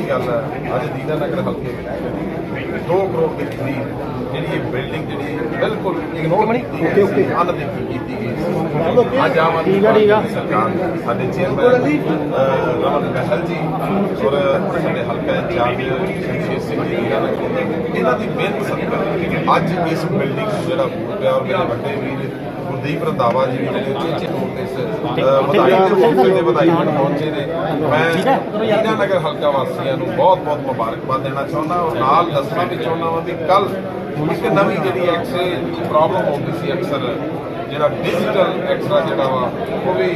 ਅੱਜ ਦੀਨਾ ਨਗਰ ਹਲਕੇ ਵਿੱਚ 2 ਕਰੋੜ ਦੀ ਖਰੀਦ ਜਿਹੜੀ ਇਹ ਬਿਲਡਿੰਗ ਜਿਹੜੀ ਬਿਲਕੁਲ ਇਗਨੋਰ ਓਕੇ ਕੀਤੀ ਗਈ। ਅੱਜ ਆਮ ਆਦਮੀ। ਪਾਰਟੀ ਸਰਕਾਰ ਸਾਡੇ ਚੇਅਰਮੈਨ ਰਮਨ ਮਹਿਲ ਜੀ ਔਰ ਸਾਡੇ ਹਲਕਾ ਇੰਚਾਰਜ ਸ਼ਮਸ਼ੇਰ ਸਿੰਘ ਜੀ ਇਹਨਾਂ ਦੀ ਮਿਹਨਤ ਸਦਕਾ ਅੱਜ ਇਸ ਬਿਲਡਿੰਗ ਨੂੰ ਜਿਹੜਾ ਬੂਟ ਪਿਆ ਔਰ ਮੇਰੇ ਵੱਡੇ ਵੀਰ ਗੁਰਦੀਪ ਰੰਧਾਵਾ ਜੀ ਵੀ ਜਿਹੜੇ ਉੱਚੇ ਤੌਰ ਤੇ ਇਸ ਵਧਾਈ ਦੇ ਮੌਕੇ ਤੇ ਵਧਾਈ ਦੇਣ ਪਹੁੰਚੇ ਨੇ। ਮੈਂ ਇਹਨਾਂ ਨਗਰ ਹਲਕਾ ਵਾਸੀਆਂ ਨੂੰ ਬਹੁਤ ਬਹੁਤ ਮੁਬਾਰਕਬਾਦ ਦੇਣਾ ਚਾਹੁੰਦਾ ਔਰ ਨਾਲ ਦੱਸਣਾ ਵੀ ਚਾਹੁੰਦਾ ਹਾਂ ਵੀ ਕੱਲ ਇੱਕ ਨਵੀਂ ਜਿਹੜੀ ਐਕਸੇ ਪ੍ਰੋਬਲਮ ਹੋ ਗਈ ਸੀ ਅਕਸਰ। ਜਿਹੜਾ ਡਿਜੀਟਲ ਐਕਸਟਰਾ ਜਿਹੜਾ ਵਾ ਉਹ ਵੀ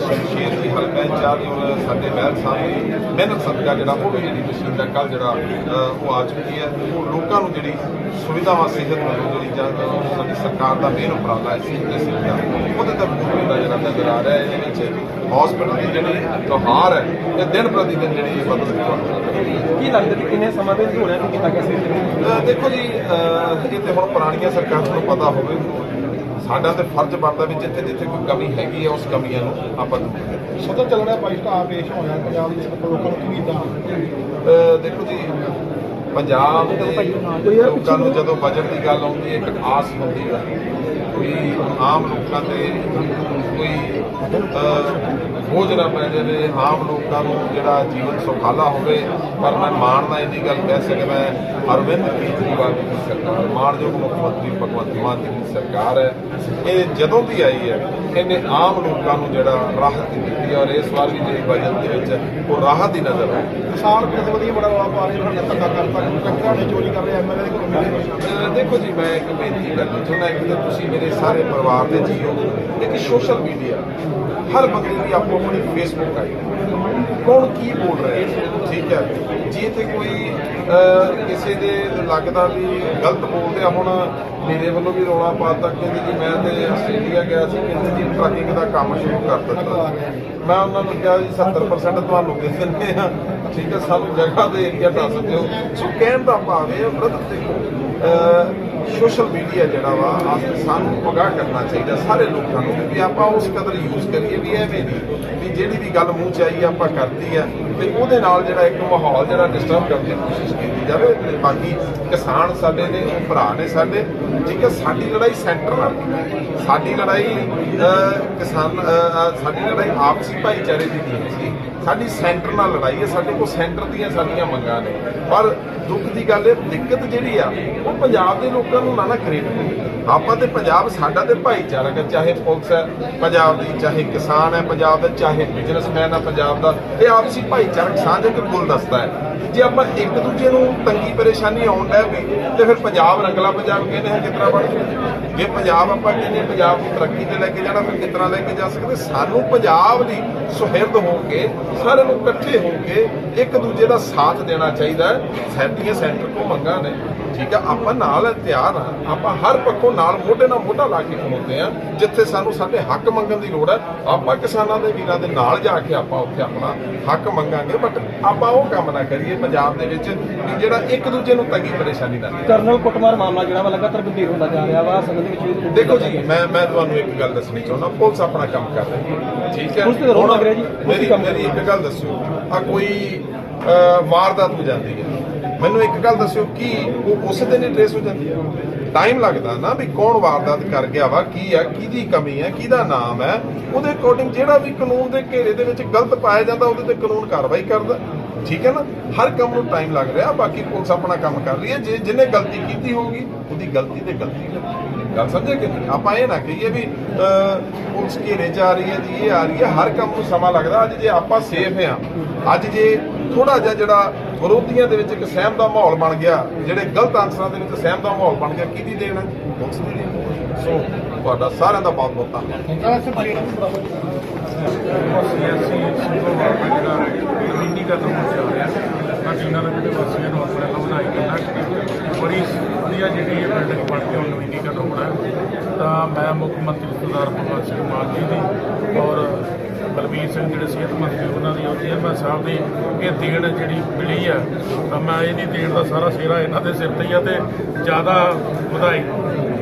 ਸ਼ਮਸ਼ੇਰ ਦੀ ਹਲਕਾ ਇੰਚਾਰਜ ਔਰ ਸਾਡੇ ਮਹਿਲ ਸਾਹਿਬ ਦੀ ਮਿਹਨਤ ਸਦਕਾ ਜਿਹੜਾ ਉਹ ਵੀ ਜਿਹੜੀ ਮਸ਼ੀਨ ਦਾ ਕੱਲ ਜਿਹੜਾ ਉਹ ਆ ਚੁੱਕੀ ਹੈ। ਉਹ ਲੋਕਾਂ ਨੂੰ ਜਿਹੜੀ ਸੁਵਿਧਾਵਾਂ ਸਿਹਤ ਨੂੰ ਜਿਹੜੀ ਜਾਂ ਸਾਡੀ ਸਰਕਾਰ ਦਾ ਮੇਨ ਉਪਰਾਲਾ ਹੈ ਸਿਹਤ ਦੇ ਸਿਹਤ ਦਾ ਉਹਦੇ ਤੇ ਪੂਰੀ ਜਿਹੜਾ ਨਜ਼ਰ ਆ ਰਿਹਾ ਹੈ ਇਹਦੇ ਵਿੱਚ ਹਸਪੀਟਲ ਦੀ ਜਿਹੜੀ ਲੋਹਾਰ ਹੈ ਇਹ ਦਿਨ ਪ੍ਰਤੀ ਦਿਨ ਜਿਹੜੀ ਇਹ ਬਦਲ ਰਹੀ ਹੈ ਕੀ ਲੱਗਦਾ ਕਿ ਕਿੰਨੇ ਸਮਾਂ ਦੇ ਹੋਣਾ ਕਿ ਕੀਤਾ ਗਿਆ ਸੀ ਅਹ ਦੇਖੋ ਜੀ ਇਹ ਤੇ ਹੁਣ ਪੁਰਾਣੀਆਂ ਸਰਕਾਰਾਂ ਨੂੰ ਪਤਾ ਹੋਵੇ ਸਾਡਾ ਤੇ ਫਰਜ਼ ਬਣਦਾ ਵੀ ਜਿੱਥੇ ਜਿੱਥੇ ਕੋਈ ਕਮੀ ਹੈਗੀ ਹੈ ਉਸ ਕਮੀਆਂ ਨੂੰ ਆਪਾਂ ਦੂਰ ਕਰੀਏ। ਸਦਰ ਚੱਲਣਾ ਭਾਈ ਸਟਾਰ ਪੇਸ਼ ਹੋਇਆ ਪੰਜਾਬ ਦੇ ਲੋਕਾਂ ਨੂੰ ਕੀ ਦਾ ਦੇਖੋ ਜੀ ਪੰਜਾਬ ਦੇ ਲੋਕਾਂ ਨੂੰ ਜਦੋਂ ਬਜਟ ਦੀ ਗੱਲ ਆਉਂਦੀ ਹੈ ਇੱਕ ਆਸ ਹੁੰਦੀ ਹੈ। ਕੋਈ ਆਮ ਲੋਕਾਂ ਤੇ ਕੋਈ ਬੋਝ ਨਾ ਪੈ ਜਾਵੇ ਆਮ ਲੋਕਾਂ ਨੂੰ ਜਿਹੜਾ ਜੀਵਨ ਸੁਖਾਲਾ ਹੋਵੇ ਪਰ ਮੈਂ ਮਾਣ ਨਾਲ ਇੰਨੀ ਗੱਲ ਕਹਿ ਸਕਦਾ ਅਰਵਿੰਦ ਕੇਜਰੀਵਾਲ ਦੀ ਸਰਕਾਰ ਮਾਣਯੋਗ ਮੁੱਖ ਮੰਤਰੀ ਭਗਵੰਤ ਮਾਨ ਜੀ ਦੀ ਸਰਕਾਰ ਹੈ। ਇਹ ਜਦੋਂ ਦੀ ਆਈ ਹੈ ਇਹਨੇ ਆਮ ਲੋਕਾਂ ਨੂੰ ਜਿਹੜਾ ਰਾਹਤ ਦਿੱਤੀ ਹੈ ਔਰ ਇਸ ਵਾਰ ਵੀ ਜਿਹੜੀ ਬਜਟ ਦੇ ਵਿੱਚ ਉਹ ਰਾਹਤ ਹੀ ਨਜ਼ਰ ਆਈ। ਕਿਸਾਨ ਵਧੀਆ ਬੜਾ ਰੌਲਾ ਪਾ ਰਹੇ ਹਨ ਧੱਕਾ ਕਰਤਾ ਟੱਕਰਾਂ ਨੇ ਚੋਰੀ ਕਰ ਰਹੇ ਐਮਐਲਏ ਦੇ ਕੋਲ ਦੇਖੋ ਜੀ ਮੈਂ ਇੱਕ ਬੇਨਤੀ ਕਰਨੀ ਚਾਹੁੰਦਾ ਇੱਕ ਤਾਂ ਤੁਸੀਂ ਮੇਰੇ ਸਾਰੇ ਪਰਿਵਾਰ ਦੇ ਜੀਓ ਇੱਕ ਸੋਸ਼ਲ ਮੀਡੀਆ ਹਰ ਬੰਦੇ ਦੀ ਆਪੋ ਆਪਣੀ ਫੇਸਬੁੱਕ ਆਈ। ਕੌਣ ਕੀ ਬੋਲ ਰਿਹਾ ਹੈ? ਠੀਕ ਹੈ। ਜੇ ਤੇ ਕੋਈ ਕਿਸੇ ਦੇ ਲੱਗਦਾ ਵੀ ਗਲਤ ਬੋਲਦੇ ਆ, ਹੁਣ ਮੇਰੇ ਵੱਲੋਂ ਵੀ ਰੌਲਾ ਪਾਤਾ ਕਹਿੰਦੇ ਜੀ, ਮੈਂ ਤੇ ਆਸਟ੍ਰੇਲੀਆ ਗਿਆ ਸੀ, ਕਹਿੰਦੇ ਜੀ, ਟਰੱਕਿੰਗ ਦਾ ਕੰਮ ਸ਼ੁਰੂ ਕਰ ਦਿੱਤਾ ਮੈਂ ਉਹਨਾਂ ਨੂੰ ਕਿਹਾ ਜੀ 70% ਤੁਹਾਨੂੰ ਦੇ ਦਿੰਦੇ ਆ। ਠੀਕ ਹੈ, ਸਾਨੂੰ ਜਗ੍ਹਾ ਦੇ ਏਰੀਆ ਦੱਸ ਦਿਓ। ਸੋ ਕਹਿਣ ਦਾ ਭਾਵ ਇਹ ਬ੍ਰਦਰ ਦੇਖੋ ਸੋਸ਼ਲ ਮੀਡੀਆ ਜਿਹੜਾ ਵਾ, ਆਪ ਸਾਨੂੰ ਅਗਾਹ ਕਰਨਾ ਚਾਹੀਦਾ, ਸਾਰੇ ਲੋਕਾਂ ਨੂੰ, ਵੀ ਆਪਾਂ ਉਸ ਕਦਰ ਯੂਜ਼ ਕਰੀਏ, ਵੀ ਐਵੇਂ ਨਹੀਂ, ਵੀ ਜਿਹੜੀ ਵੀ ਗੱਲ ਮੂੰਹ ਚ ਆਈ, ਆਪਾਂ ਕਰਦੀ ਆ, ਤੇ ਉਹਦੇ ਨਾਲ ਜਿਹੜਾ ਇੱਕ ਮਾਹੌਲ ਜਿਹੜਾ ਡਿਸਟਰਬ ਕਰਨ ਦੀ ਕੋਸ਼ਿਸ਼ ਕੀਤੀ ਜਾਵੇ, ਤੇ ਬਾਕੀ ਕਿਸਾਨ ਸਾਡੇ ਨੇ ਉਹ ਭਰਾ ਨੇ ਸਾਡੇ, ਠੀਕ ਹੈ, ਸਾਡੀ ਲੜਾਈ ਸੈਂਟਰ ਨਾਲ ਨਹੀਂ। ਸਾਡੀ ਲੜਾਈ ਕਿਸਾਨ ਸਾਡੀ ਲੜਾਈ ਆਪਸੀ ਭਾਈਚਾਰੇ ਦੀ ਨਹੀਂ ਸੀ ਸਾਡੀ ਸੈਂਟਰ ਨਾਲ ਲੜਾਈ ਹੈ, ਸਾਡੇ ਕੋਲ ਸੈਂਟਰ ਦੀਆਂ ਸਾਡੀਆਂ ਮੰਗਾਂ ਨੇ। ਪਰ ਦੁੱਖ ਦੀ ਗੱਲ ਹੈ, ਦਿੱਕਤ ਜਿਹੜੀ ਆ, ਉਹ ਪੰਜਾਬ ਦੇ ਲੋਕਾਂ ਨੂੰ ਨਾ ਨਾ ਕ੍ਰੀਏਟ ਆਪਾਂ ਤੇ ਪੰਜਾਬ, ਸਾਡਾ ਤੇ ਭਾਈਚਾਰਕ ਹੈ, ਚਾਹੇ ਪੁਲਿਸ ਹੈ, ਪੰਜਾਬ ਦੀ, ਚਾਹੇ ਕਿਸਾਨ ਹੈ, ਪੰਜਾਬ ਦਾ, ਚਾਹੇ ਬਿਜ਼ਨਸਮੈਨ ਹੈ, ਪੰਜਾਬ ਦਾ, ਇਹ ਆਪਸੀ ਭਾਈਚਾਰਕ ਸਾਂਝ ਇੱਕ ਗੁਲਦਸਤਾ ਹੈ। ਜੇ ਆਪਾਂ ਇੱਕ ਦੂਜੇ ਨੂੰ ਤੰਗੀ ਪਰੇਸ਼ਾਨੀ ਆਉਣ ਡੈ ਵੀ ਤੇ ਫਿਰ ਪੰਜਾਬ ਰੰਗਲਾ ਪੰਜਾਬ ਕਹਿੰਦੇ ਹਾਂ ਕਿਤਨਾ ਬਣ ਜੂ ਜੇ ਪੰਜਾਬ ਆਪਾਂ ਕਹਿੰਦੇ ਪੰਜਾਬ ਨੂੰ ਤਰੱਕੀ ਤੇ ਲੈ ਕੇ ਜਾਣਾ, ਫਿਰ ਕਿਤਨਾ ਲੈ ਕੇ ਜਾ ਸਕਦੇ? ਸਾਨੂੰ ਪੰਜਾਬ ਦੀ ਸੁਹਿਰਦ ਹੋ ਕੇ ਸਾਰਿਆਂ ਨੂੰ ਇਕੱਠੇ ਹੋ ਕੇ ਇੱਕ ਦੂਜੇ ਦਾ ਸਾਥ ਦੇਣਾ ਚਾਹੀਦਾ ਹੈ। ਸੈਂਟੀਆਂ ਸੈਂਟਰ ਕੋ ਮੰਗਾ ਨੇ। ਠੀਕ ਹੈ ਆਪਾਂ ਨਾਲ ਤਿਆਰ ਆ ਆਪਾਂ ਹਰ ਪੱਖੋਂ ਨਾਲ ਮੋਢੇ ਨਾਲ ਮੋਢਾ ਲਾ ਕੇ ਖਲੋਤੇ ਆ ਜਿੱਥੇ ਸਾਨੂੰ ਸਾਡੇ ਹੱਕ ਮੰਗਣ ਦੀ ਲੋੜ ਹੈ। ਆਪਾਂ ਕਿਸਾਨਾਂ ਦੇ ਵੀਰਾਂ ਦੇ ਨਾਲ ਜਾ ਕੇ ਆਪਾਂ ਉੱਥੇ ਆਪਣਾ ਹੱਕ ਮੰਗਾਂਗੇ ਬਟ ਆਪਾਂ ਉਹ ਕੰਮ ਨਾ ਕਰੀਏ ਪੰਜਾਬ ਦੇ ਵਿੱਚ ਜਿਹੜਾ ਇੱਕ ਦੂਜੇ ਨੂੰ ਤੰਗੀ ਪਰੇਸ਼ਾਨੀ ਨਾ ਦੇ ਕਰਨਲ ਕੁੱਟਮਾਰ ਮਾਮਲਾ ਜਿਹੜਾ ਵਾ ਲਗਾਤਾਰ ਗੰਭੀਰ ਹੁੰਦਾ ਜਾ ਰਿਹਾ ਵਾ ਦੇ ਵਿੱਚ ਦੇਖੋ ਜੀ ਮੈਂ ਮੈਂ ਤੁਹਾਨੂੰ ਇੱਕ ਗੱਲ ਦੱਸਣੀ ਚਾਹੁੰਦਾ ਪੁਲਿਸ ਆਪਣਾ ਕੰਮ ਕਰ ਰਹੀ ਹੈ ਠੀਕ ਹੈ? ਪੁਲਿਸ ਮੇਰੀ ਇੱਕ ਗੱਲ ਦੱਸਿਓ ਆ ਕੋਈ ਵਾਰਦਾਤ ਹੋ ਜਾਂਦੀ ਹੈ। ਮੈਨੂੰ ਇੱਕ ਗੱਲ ਦੱਸਿਓ ਕੀ ਉਹ ਉਸ ਦਿਨ ਹੀ ਟ੍ਰੇਸ ਹੋ ਜਾਂਦੀ ਹੈ। ਟਾਈਮ ਲੱਗਦਾ ਨਾ ਵੀ ਕੌਣ ਵਾਰਦਾਤ ਕਰ ਗਿਆ ਵਾ, ਕੀ ਆ ਕਿਹਦੀ ਕਮੀ ਹੈ, ਕਿਹਦਾ ਨਾਮ ਹੈ, ਉਹਦੇ ਅਕੋਰਡਿੰਗ ਜਿਹੜਾ ਵੀ ਕਾਨੂੰਨ ਦੇ ਘੇਰੇ ਦੇ ਵਿੱਚ ਗਲਤ ਪਾਇਆ ਜਾਂਦਾ, ਉਹਦੇ ਤੇ ਕਾਨੂੰਨ ਕਾਰਵਾਈ ਕਰਦਾ। ਠੀਕ ਹੈ ਨਾ? ਹਰ ਕੰਮ ਨੂੰ ਟਾਈਮ ਲੱਗ ਰਿਹਾ, ਬਾਕੀ ਪੁਲਿਸ ਆਪਣਾ ਕੰਮ ਕਰ ਰਹੀ ਹੈ। ਜੇ ਜਿਹਨੇ ਗਲਤੀ ਕੀਤੀ ਹੋਊਗੀ, ਉਹਦੀ ਗਲਤੀ ਤੇ ਗਲਤੀ ਗੱਲ ਸਮਝੇ ਕਿ ਆਪਾਂ ਇਹ ਨਾ ਕਹੀਏ ਵੀ ਪੁਲਿਸ ਘੇਰੇ ਚ ਆ ਰਹੀ ਹੈ, ਜੀ ਇਹ ਆ ਰਹੀ ਹੈ, ਹਰ ਕੰਮ ਨੂੰ ਸਮਾਂ ਲੱਗਦਾ। ਅੱਜ ਜੇ ਆਪਾਂ ਸੇਫ ਆ ਅੱਜ ਜੇ ਥੋੜਾ ਜਿਹਾ ਜਿਹੜਾ ਵਿਰੋਧੀਆਂ ਦੇ ਵਿੱਚ ਇੱਕ ਸਹਿਮ ਦਾ ਮਾਹੌਲ ਬਣ ਗਿਆ ਜਿਹੜੇ ਗਲਤ ਆਨਸਰਾਂ ਦੇ ਵਿੱਚ ਸਹਿਮ ਦਾ ਮਾਹੌਲ ਬਣ ਗਿਆ ਕਿਹਦੀ ਦੇਣ ਪੁਲਿਸ ਦੀ ਦੇਣ। ਸੋ ਤੁਹਾਡਾ ਸਾਰਿਆਂ ਦਾ ਬਹੁਤ ਬਹੁਤ ਧੰਨਵਾਦ। ਜਿਹੜਾ ਇਹਨਾਂ ਦੇ ਵਾਸੀਆਂ ਨੂੰ ਆਪਣੇ ਵੱਲੋਂ ਵਧਾਈ ਦਿੰਦਾ ਕਿ ਬੜੀ ਵਧੀਆ ਜਿਹੜੀ ਇਹ ਬਿਲਡਿੰਗ ਬਣ ਕੇ ਹੁਣ ਨਵੀਨੀ ਕਦਮ ਹੋਣਾ ਤਾਂ ਮੈਂ ਮੁੱਖ ਮੰਤਰੀ ਸਰਦਾਰ ਭਗਵੰਤ ਸਿੰਘ ਮਾਨ ਜੀ ਦੀ ਔਰ ਬਲਬੀਰ ਸਿੰਘ ਜਿਹੜੇ ਸਿਹਤ ਮੰਤਰੀ, ਉਹਨਾਂ ਦੀ ਔਰ ਚੇਅਰਮੈਨ ਸਾਹਿਬ ਦੀ ਇਹ ਦੇਣ ਜਿਹੜੀ ਮਿਲੀ ਆ ਤਾਂ ਮੈਂ ਇਹਦੀ ਦੇਣ ਦਾ ਸਾਰਾ ਸਿਹਰਾ ਇਹਨਾਂ ਦੇ ਸਿਰ ਤੇ ਹੀ ਆ ਤੇ ਜ਼ਿਆਦਾ ਵਧਾਈ।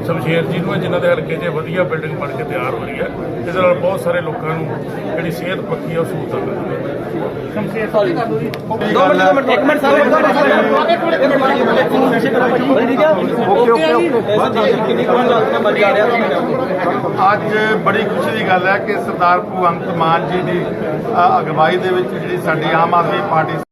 ਸ਼ਮਸ਼ੇਰ ਜੀ ਨੂੰ ਜਿਨ੍ਹਾਂ ਦੇ ਹਲਕੇ 'ਚ ਵਧੀਆ ਬਿਲਡਿੰਗ ਬਣ ਕੇ ਤਿਆਰ ਹੋ ਰਹੀ ਹੈ। ਇਹਦੇ ਨਾਲ ਬਹੁਤ ਸਾਰੇ ਲੋਕਾਂ ਨੂੰ ਜਿਹੜੀ ਸਿਹਤ ਪੱਖੀ ਆ ਸਹੂਲਤਾਂ ਸੌਰੀ ਦੋ ਦੋ ਮਿੰਟ ਇੱਕ ਮਿੰਟ ਰਿਹਾ ਅੱਜ ਬੜੀ ਖੁਸ਼ੀ ਦੀ ਗੱਲ ਹੈ ਕਿ ਸਰਦਾਰ ਭਗਵੰਤ ਮਾਨ ਜੀ ਦੀ ਅਗਵਾਈ ਦੇ ਵਿੱਚ ਜਿਹੜੀ ਸਾਡੀ ਆਮ ਆਦਮੀ ਪਾਰਟੀ